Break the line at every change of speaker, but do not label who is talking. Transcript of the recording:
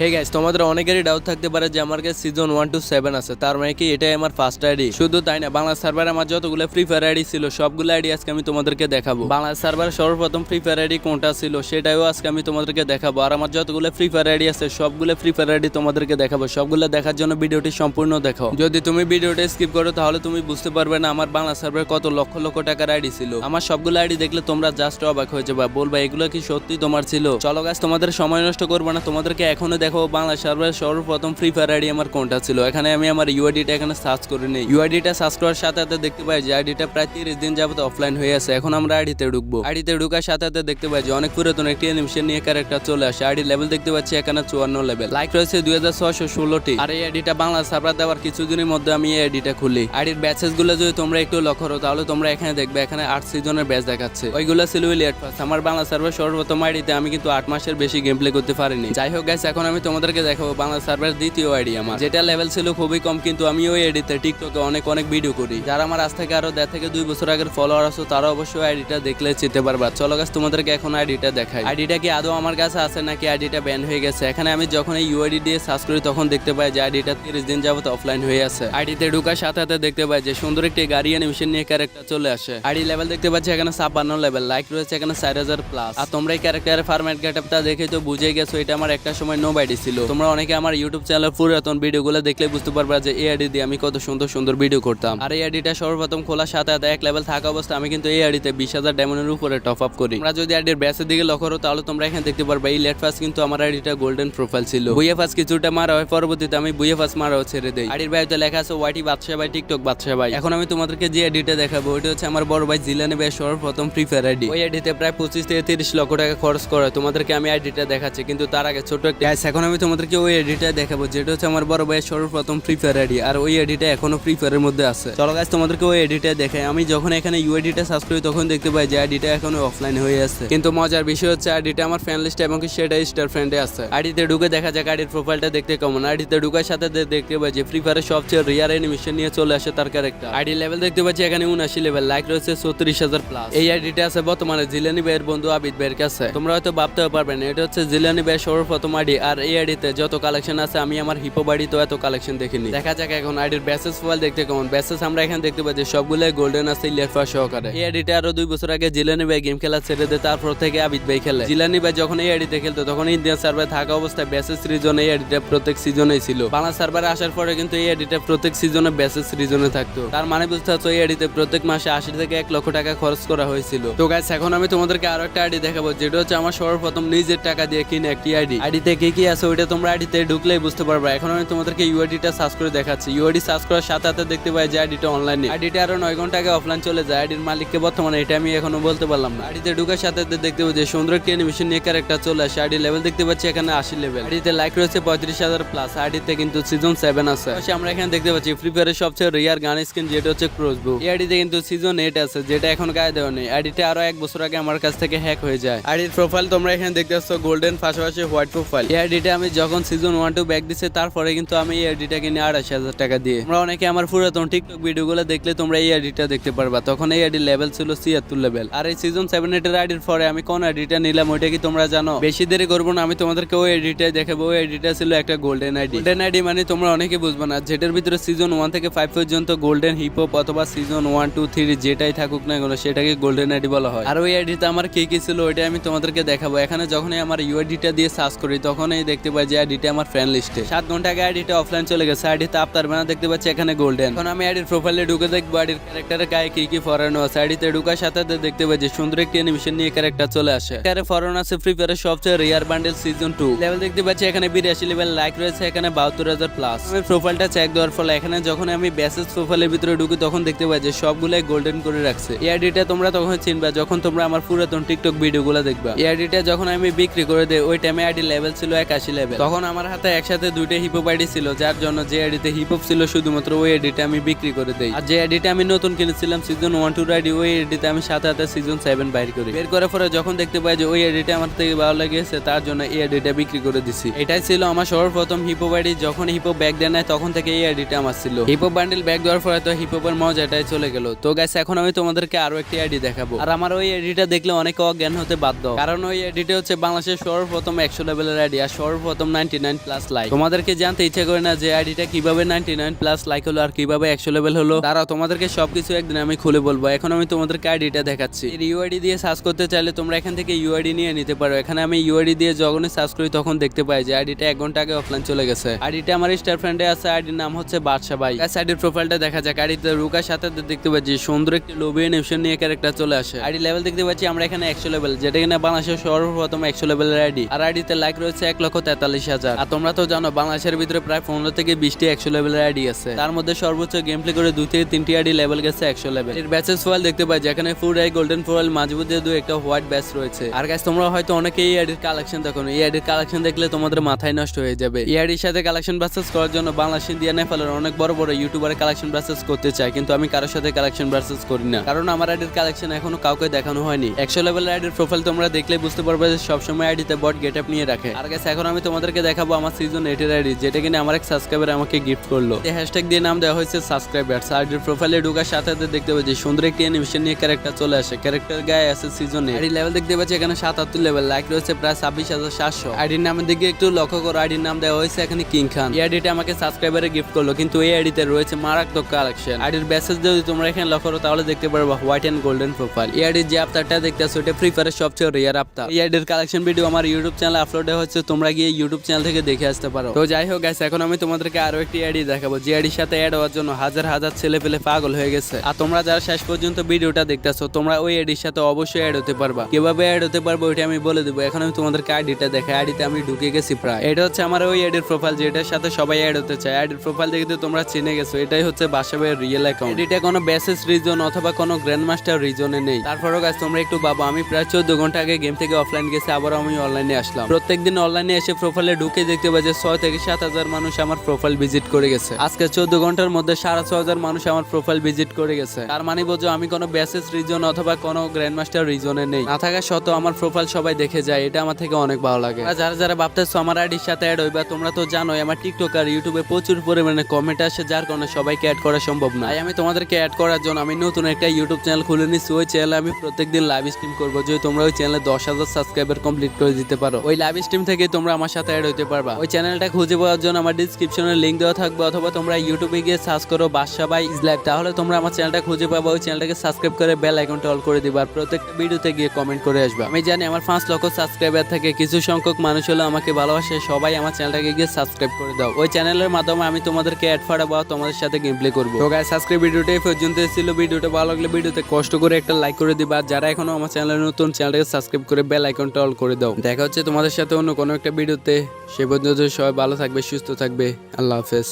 Hey guys তোমাদের অনেকেরই doubt থাকতে পারে যে আমার কাছে সিজন ওয়ান টু সেভেন আছে। তার মানে কি? এটাই আমার ফার্স্ট আইডি শুধু তাই না, বাংলা সার্ভারে আমার যতগুলো ফ্রি ফায়ার আইডি ছিল, সবগুলো আইডি আজকে আমি তোমাদেরকে দেখাবো। বাংলা সার্ভারে সর্বপ্রথম ফ্রি ফায়ার আইডি কোনটা ছিল সেটাও আজকে আমি তোমাদেরকে দেখাবো। আর আমার যতগুলো ফ্রি ফায়ার আইডি আছে, সবগুলো ফ্রি ফায়ার আইডি তোমাদেরকে দেখাবো। সবগুলো দেখার জন্য ভিডিওটি সম্পূর্ণ দেখো। যদি তুমি ভিডিওটি স্কিপ করো, তাহলে তুমি বুঝতে পারবে না আমার বাংলা সার্ভারে কত লক্ষ লক্ষ টাকার আইডি ছিল। আমার সবগুলো আইডি দেখলে তোমরা জাস্ট অবাক হয়ে যাবে। বলবা, এগুলো কি সত্যি তোমার ছিল? চলো গাছ তোমাদের সময় নষ্ট করব না। তোমাদেরকে এখনও দেখো বাংলা সার্ভার সর্বপ্রথম ফ্রি ফায়ার আইডি আমার কোনটা ছিল এখানে আমি আমার ইউআইডিটা এখানে সার্চ করে নিই ইউআইডিটা সার্চ করার সাথে সাথে দেখতে পাই যে আইডিটা প্রায় তিরিশ দিন যাবত অফলাইন হয়ে আছে এখন আমরা আইডিতে ঢুকবো আইডিতে ঢুকার সাথে সাথে দেখতে পাই যে অনেক পুরাতন একটি অ্যানিমেশন নিয়ে ক্যারেক্টার চলে আসে আইডি লেভেল দেখতে পাচ্ছি এখানে চুয়ান্ন লেভেল লাইক রয়েছে দুই হাজার ছয়শো ষোলোটি আর এই আইডিটা বাংলা সার্ভার দেওয়ার কিছুদিনের মধ্যে আমি এই আইডিটা খুলি আইডির ব্যাচেসগুলো যদি তোমরা একটু লক্ষ্য করো তাহলে তোমরা এখানে দেখবে এখানে আট সিজনের ব্যাচ দেখাচ্ছে ওইগুলো ছিল ইলিয়াট পাস আমার বাংলা সার্ভার সর্বপ্রথম আইডিতে আমি কিন্তু আট মাসের বেশি গেম প্লে করতে পারিনি যাই হোক গাইস এখন আমি তোমাদেরকে দেখাবো বাংলা সার্ভার দ্বিতীয় আইডি আমার। যেটা লেভেল ছিল খুবই কম, কিন্তু আমি ওই আইডিতে টিকটকে অনেক অনেক ভিডিও করি। যারা আমার আজ থেকে আরও দেড় থেকে দুই বছর আগের ফলোয়ার আছো, তারা অবশ্যই আইডিটা দেখলে চিনতে পারবা। চলো গাছ তোমাদেরকে এখন আইডিটা দেখাই। আইডিটা কি আদৌ আমার কাছে আছে নাকি আইডিটা ব্যান হয়ে গেছে? এখানে আমি যখন এই ইউআইডি দিয়ে সার্চ করি, তখন দেখতে পাই যে আইডিটা তিরিশ দিন যাবত অফলাইন হয়ে আছে। আইডিতে ঢুকার সাথে সাথে দেখতে পাই যে সুন্দর একটি গাড়ি অ্যানিমেশন নিয়ে ক্যারেক্টার চলে আসে। আইডি লেভেল দেখতে পাচ্ছি এখানে ছাপ্পান্ন লেভেল লাইক রয়েছে এখানে চার হাজার প্লাস আর তোমরা এই ক্যারেক্টারের ফার্মেট গেটআপটা দেখে তো বুঝে গেছো, এটা আমার একটা সময় নো আইডি ছিল তোমরা অনেকে আমার ইউটিউব চ্যানেলের পুরাতন ভিডিওগুলো দেখলে বুঝতে পারবা যে এই আইডি দিয়ে আমি কত সুন্দর সুন্দর ভিডিও করতাম আর এই আইডিটা সর্বপ্রথম খোলার সাথে সাথে এক লেভেল থাকা অবস্থা আমি কিন্তু এই আইডিতে বিশ হাজার ডায়মন্ডের উপরে টপ আপ করি তোমরা যদি আইডির ব্যাসের দিকে লক্ষ্য করো তাহলে তোমরা এখানে দেখতে পারবা এই লেট ফার্স্ট কিন্তু আমার আইডিটা গোল্ডেন প্রোফাইল ছিল বুয়ে ফার্স্ট কিছুটা মারা হয় পরবর্তীতে আমি বুয়ে ফার্স্ট মারাও ছেড়ে দেই আইডির বাইরে লেখা আছে ওয়াইটি বাদশা ভাই টিকটক বাদশা ভাই এখন আমি তোমাদেরকে যে আইডিটা দেখাবো ওইটা হচ্ছে আমার বড় ভাই জিলানি ভাই সর্বপ্রথম ফ্রি ফায়ার আইডি ওই আইডিতে প্রায় পঁচিশ থেকে তিরিশ লক্ষ টাকা খরচ করে তোমাদেরকে আমি আইডিটা দেখাচ্ছি কিন্তু তার আগে ছোট একটা এখন আমি তোমাদেরকে ওই আইডিটা দেখাবো, যেটা হচ্ছে আমার বড় ভাইয়ের সর্বপ্রথম ফ্রি ফায়ার আইডি আর ওই আইডিটা এখনও ফ্রি ফায়ারের মধ্যে আছে। চলো গাছ তোমাদেরকে ওই আইডিটা দেখাই। আমি যখন এখানে ইউআইডিটা সার্চ করি, তখন দেখতে পাই যে আইডিটা এখনও অফলাইন হয়ে আছে। কিন্তু মজার বিষয় হচ্ছে আইডিটা আমার ফ্যান লিস্ট এবং সেটা স্টার ফ্রেন্ডে আছে। আইডিতে ঢুকে দেখা যাক আইডির প্রোফাইলটা দেখতে কেমন। আইডিতে ঢুকার সাথে দেখতে পাই যে ফ্রি ফায়ারের সবচেয়ে রিয়ার অ্যানিমেশন নিয়ে চলে আসে তার ক্যারেক্টার আইডি লেভেল দেখতে পাচ্ছি এখানে উনাশি লেভেল লাইক রয়েছে চৌত্রিশ হাজার প্লাস এই আইডিটা আছে বর্তমানে জিলানি ভাইয়ের বন্ধু আবিদ ভাইয়ের কাছে। তোমরা হয়তো ভাবতেও পারবেন এটা হচ্ছে জিলানি ভাইয়ের সর্বপ্রথম আইডি আর এই যত কালেকশন আছে, আমি আমার হিপো বাড়িতে এত কালেকশন দেখিনি। দেখা যাক এখন আইডির ব্যাসেস ফাইল দেখতে কেমন। ব্যাসেস আমরা এখানে দেখতে পাচ্ছি সবগুলো গোল্ডেন আছে ইলেফা সহকারে। এই আরও দুই বছর আগে জিলানি ভাই গেম খেলা ছেড়ে দেয় তারপর থেকে আবিদ ভাই খেলে। জিলানি ভাই যখন এই খেলতো, তখন ইন্ডিয়ান সার্ভারে থাকা অবস্থায় ব্যাসেস রিজনে এই প্রত্যেক সিজনেই ছিল। বাংলা সার্ভারে আসার পরে কিন্তু এই প্রত্যেক সিজনে ব্যাসেস রিজনে থাকতো। তার মানে বুঝতে পারছ এই প্রত্যেক মাসে আশি থেকে এক লক্ষ টাকা খরচ করা হয়েছিল। তো গাইস এখন আমি তোমাদেরকে আরও একটা আইডি দেখাবো, যেটা হচ্ছে আমার সর্বপ্রথম নিজের টাকা দিয়ে কিনে একটি আইডি। আইডিতে কি কি আছে, ওইটা তোমরা আইডিতে ঢুকলেই বুঝতে পারবে। এখন আমি তোমাদেরকে ইউআইডিটা সার্চ করে দেখাচ্ছি। ইউআইডি সার্চ করার সাথে সাথে দেখতে পাই যে আইডিটা অনলাইনে আইডিটা আরও নয় ঘণ্টা আগে অফলাইন চলে যায়। আইডির মালিককে বর্তমানে এটা আমি এখনও বলতে পারলাম না। আইডিতে ঢুকার সাথে দেখতে পাই যে সুন্দর একটি অ্যানিমেশন নিয়ে ক্যারেক্টার চলে আসে। আইডি লেভেল দেখতে পাচ্ছি এখানে আশি লেভেল আইডিতে লাইক রয়েছে পঁয়ত্রিশ হাজার প্লাস আইডিতে কিন্তু সিজন সেভেন আছে। আমরা এখানে দেখতে পাচ্ছি ফ্রি ফায়ারের সবচেয়ে রিয়ার গান স্কিন যেটা হচ্ছে ক্রসবো এই আইডিতে কিন্তু সিজন এইট আছে, যেটা এখন গায়ে দেওয়া নেই। আইডিটা আরও এক বছর আগে আমার কাছ থেকে হ্যাক হয়ে যায়। আইডির প্রোফাইল তোমরা এখানে দেখতে পাচ্ছ গোল্ডেন পাশাপাশি হোয়াইট প্রোফাইল এই আইডিটা আমি যখন সিজন ওয়ান টু ব্যাক দিছে, তারপরে কিন্তু আমি এই আইডিটা কিনে আড়াইশ হাজার টাকা দিয়ে। আমরা অনেকে আমার পুরাতন টিকটক ভিডিওগুলো দেখলে তোমরা এই আইডিটা দেখতে পারবা। তখন এই আইডি লেভেল ছিল ছিয়াত্তর লেভেল আর এই সিজন সেভেন এর আইডির পরে আমি কোন আইডিটা নিলাম, ওইটা কি তোমরা জানো? বেশি দেরি করব না, আমি তোমাদেরকে ওই আইডিটাই দেখাবো। ওই আইডিটা ছিল একটা গোল্ডেন আইডি গোল্ডেন আইডি মানে তোমরা অনেকে বুঝবে না, যেটার ভিতরে সিজন ওয়ান থেকে ফাইভ পর্যন্ত গোল্ডেন হিপহপ অথবা সিজন ওয়ান টু থ্রি যেটাই থাকুক না কেন, সেটাকে গোল্ডেন আইডি বলা হয়। আর ওই আইডিতে আমার কি কি ছিল ওইটা আমি তোমাদেরকে দেখাবো। এখানে যখনই আমার ইউ ইউআইডিটা দিয়ে সার্চ করি, তখনই দেখতে পাই যে আইডিটা আমার ফ্রেন্ড লিস্টে সাত ঘণ্টা আগে আইডিটা অফলাইন চলে গেছে আইডিতে আপনার বেনা দেখতে পাচ্ছি এখানে গোল্ডেন এখন আমি আইডির প্রোফাইলে ঢুকে দেখব আইডির ক্যারেক্টারের গায়ে কি কি ফরেনো আছে। আইডিতে ঢুকার সাথে দেখতে পাই যে সুন্দর একটি অ্যানিমেশন নিয়ে ক্যারেক্টার চলে আসে। এখানে ফরেন আছে ফ্রি ফায়ারের সবচেয়ে rare bundle season two level দেখতে পাচ্ছি এখানে বিরাশি লেভেল লাইক রয়েছে, এখানে বাহাত্তর হাজার প্লাস আমি প্রোফাইলটা চেক দেওয়ার ফলে এখানে যখন আমি ব্যাসেস প্রোফাইলের ভিতরে ঢুকি, তখন দেখতে পাই যে সবগুলাই গোল্ডেন করে রাখছে। এই আইডিটা তোমরা তখন চিনবা যখন তোমরা আমার পুরাতন টিকটক ভিডিওগুলো দেখবা। এই আইডিটা যখন আমি বিক্রি করে দেই, ওই টাইমে আইডি লেভেল ছিল একাশি লেভেল তখন আমার হাতে একসাথে দুইটা হিপহপ আইডি ছিল, যার জন্য যে আইডিতে হিপহপ ছিল শুধুমাত্র ওই আইডিটা আমি বিক্রি করে দেই। আর যে আইডিটা আমি নতুন কিনেছিলাম সিজন ওয়ান টু আইডি ওই আইডিতে আমি সাথে সাথে সিজন সেভেন বাইর করি। বের করার পরে যখন দেখতে পাই যে ওই আইডিটা আমার থেকে ভালো লেগেছে, তার জন্য এই আইডিটা বিক্রি করে দিছি। এটাই ছিল আমার সর্বপ্রথম হিপহপ আইডি যখন হিপহপ ব্যাগ দেয় নাই, তখন থেকে এই আইডিটা আমার ছিল। হিপহপ বান্ডেল ব্যাগ দেওয়ার পরে তো হিপহপের মজাটাই চলে গেল। তো গাইস এখন আমি তোমাদেরকে আরও একটি আইডি দেখাবো। আর আমার ওই আইডিটা দেখলে অনেক অজ্ঞান হতে বাধ্য। কারণ ওই আইডিটা হচ্ছে বাংলাদেশের সর্বপ্রথম একশো লেভেলের আইডি আর সর্বপ্রথম নাইনটি নাইন প্লাস লাইক তোমাদেরকে জানতে ইচ্ছা করে না যে আইডিটা কীভাবে নাইনটি নাইন প্লাস লাইক হলো আর কীভাবে একশো লেভেল হলো? তারা তোমাদেরকে সবকিছু একদিন আমি খুলে বলব। এখন আমি তোমাদেরকে আইডিটা দেখাচ্ছি। ইউআইডি দিয়ে সার্চ করতে চাইলে তোমরা এখান থেকে ইউআইডি নিয়ে নিতে পারো। এখানে আমি ইউআইডি দিয়ে যখনই সার্চ করি তখন দেখতে পাই যে আইডিটা এক ঘণ্টা আগে অফলাইন চলে গেছে। আইডিটা আমার স্টার ফ্রেন্ডে আছে আইডির নাম হচ্ছে বাদশা ভাই। আইডির প্রোফাইলটা দেখা যাক। আইডিতে রুকার সাথে দেখতে পাচ্ছি সুন্দর একটি লোভি নিউশন নিয়ে ক্যারেক্টার চলে আসে। আইডি লেভেল দেখতে পাচ্ছি আমরা এখানে একশো লেভেল যেটা কিনা বাংলাদেশের সর্বপ্রথম একশো লেভেলের আইডি আর আইডিতে লাইক রয়েছে এক লক্ষ তেতাল্লিশ হাজার। আর তোমরা তো জানো, বাংলাদেশের ভিতরে প্রায় পনেরো থেকে বিশটি একশো লেভেলের আইডি আছে। তার মধ্যে সর্বোচ্চ গেম প্লে করে দুই থেকে তিনটি আইডি লেভেল গেছে একশো লেভেল এর ব্যাচেস ফয়েল দেখতে পাই, যেখানে ফুড আই গোল্ডেন ফয়েল মাঝবুদ্ধে দু একটা হোয়াইট ব্যাচ রয়েছে। আর গাছ তোমরা হয়তো অনেকে এই আইডির কালেকশন দেখো এই আইডির কালেকশন দেখলে তোমাদের মাথায় নষ্ট হয়ে যাবে। এই আইডির সাথে কালেকশন ব্রাসেস করার জন্য বাংলাদেশ, ইন্ডিয়া নেপালের অনেক বড় বড় ইউটিউবার কালেকশন ব্রাসেস করতে চায়। কিন্তু আমি কারোর সাথে কালেকশন ব্রাসেস করি না। কারণ আমার আইডির কালেকশন এখনও কাউকে দেখানো হয়নি। একশো লেভেলের আইডির প্রোফাইল তোমরা দেখলে বুঝতে পারবে যে সবসময় আইডিতে বট গেট আপ নিয়ে রাখে। আর গেছে এখন আমি তোমাদেরকে দেখাবো আমার সিজন এইটের আইডি যেটা কিনা আমার এক সাবস্ক্রাইবার আমাকে গিফট করল। এই হ্যাশট্যাগ দিয়ে নাম দেওয়া হয়েছে সাবস্ক্রাইবার আইডির প্রোফাইলে ঢোকার সাথে সাথে দেখতে পাচ্ছি সুন্দর একটি অ্যানিমেশন নিয়ে ক্যারেক্টার চলে আসে। ক্যারেক্টার গায়ে আছে সিজনে আইডি লেভেল দেখতে পাচ্ছি এখানে সাতাত্তর লেভেল লাইক রয়েছে প্রায় ছাব্বিশ হাজার সাতশো। আইডির নামের দিকে একটু লক্ষ্য করো আইডির নাম দেওয়া হয়েছে এখানে কিং খান এই আইডিটা আমাকে সাবস্ক্রাইবারে গিফট করল, কিন্তু এই আইডিতে রয়েছে মারাত্মক কালেকশন আইডির ব্যাসেজ যদি তোমরা এখানে লক্ষ্য করো, তাহলে দেখতে পারব হোয়াইট অ্যান্ড গোল্ডেন প্রোফাইল এই আইডির যে আফতারটা দেখতে আসো এটা ফ্রি ফায়ারের সবচেয়ে রেয়ার আফতার এই আইডির কালেকশন ভিডিও আমার ইউটিউব চ্যানেলে আপলোড হচ্ছে তোমরা গিয়ে ইউটিউব চ্যানেল থেকে দেখে আসতে পারো। তো যাই হোক গাইস এখন আমি তোমাদেরকে আরও একটি আইডি দেখাবো। যে আইডির সাথে অ্যাড হওয়ার জন্য হাজার হাজার ছেলে পেলে পাগল হয়ে গেছে। আর তোমরা যারা শেষ পর্যন্ত ভিডিওটা দেখতেছো, তোমরা ওই আইডির সাথে অবশ্যই অ্যাড হতে পারবা। কীভাবে অ্যাড হতে পারব ওইটা আমি বলে দেবো। এখন আমি তোমাদেরকে আইডিটা দেখাই। আইডিতে আমি ঢুকে গেছি প্রায়। এটা হচ্ছে আমার ওই আইডির প্রোফাইল যেটার সাথে সবাই অ্যাড হতে চায়। আইডির প্রোফাইল দেখে তোমরা চিনে গেছো, এটাই হচ্ছে বাসাবের রিয়েল অ্যাকাউন্ট এটা কোনো বেসিস রিজন অথবা কোনো গ্র্যান্ড মাস্টার রিজনে নেই। তারপরও গাছ তোমরা একটু বাবা আমি প্রায় চোদ্দ ঘণ্টা আগে গেম থেকে অফলাইন গেছি, আবার আমি অনলাইনে আসলাম। প্রত্যেকদিন অনলাইনে এসে প্রোফাইলে ঢুকে দেখতে পাই যে ছয় থেকে সাত হাজার মানুষ আমার প্রোফাইল ভিজিট করে গেছে। আজকে চোদ্দ ঘণ্টার মধ্যে সাড়ে ছয় হাজার মানুষ আমার প্রোফাইল ভিজিট করে গেছে। তার মানে বোঝো, আমি কোনো বেসিস রিজন অথবা কোনো গ্র্যান্ড মাস্টার রিজনে নেই। না থাকা সত্ত্বেও আমার প্রোফাইল সবাই দেখে যায়, এটা আমার থেকে অনেক ভালো লাগে। যারা যারা ভাবতেছো আমার আইডির সাথে অ্যাড হইবা, তোমরা তো জানোই আমার টিকটক আর ইউটিউবে প্রচুর পরিমাণে কমেন্ট আসে, যার কারণে সবাইকে অ্যাড করা সম্ভব না। আমি তোমাদেরকে অ্যাড করার জন্য আমি নতুন একটা ইউটিউব চ্যানেল খুলে নিচ্ছি ওই চ্যানেলে আমি প্রত্যেকদিন লাইভ স্ট্রিম করব। যদি তোমরা ওই চ্যানেলে দশ হাজার সাবস্ক্রাইবার কমপ্লিট করে দিতে পারো। ওই লাইভ স্ট্রিম থেকে তোমরা আমার সাথে অ্যাড হতে পারবা। ওই চ্যানেলটা খুঁজে পাওয়ার জন্য আমার ডিসক্রিপশনে লিঙ্ক দেওয়া থাকবে অথবা তোমরা ইউটিউবে গিয়ে সার্চ করো বাদশা বাই ইজ লাইভ তাহলে তোমরা আমার চ্যানেলটা খুঁজে পাবো, ওই চ্যানেলটাকে সাবস্ক্রাইব করে বেল আইকনটা অল করে দিবা প্রত্যেকটা ভিডিওতে গিয়ে কমেন্ট করে আসবে। আমি জানি আমার পাঁচ লক্ষ সাবস্ক্রাইবার থেকে, কিছু সংখ্যক মানুষ হলো আমাকে ভালোবাসে, সবাই আমার চ্যানেলটাকে গিয়ে সাবস্ক্রাইব করে দাও। ওই চ্যানেলের মাধ্যমে আমি তোমাদেরকে অ্যাড ফাড়াবো তোমাদের সাথে গেম প্লে করব। তো আজকের ভিডিওটা এই পর্যন্ত ছিল। ভিডিওটা ভালো লাগলে ভিডিওতে কষ্ট করে একটা লাইক করে দিবা। যারা এখনও আমার চ্যানেলে নতুন চ্যানেলটাকে সাবস্ক্রাইব করে বেল আইকনটা অল করে দাও। দেখা হচ্ছে তোমাদের সাথে অন্য কোনো একটা ভিডিওতে সে পর্যন্ত সবাই ভালো থাকবে সুস্থ থাকবে। আল্লাহ হাফেজ।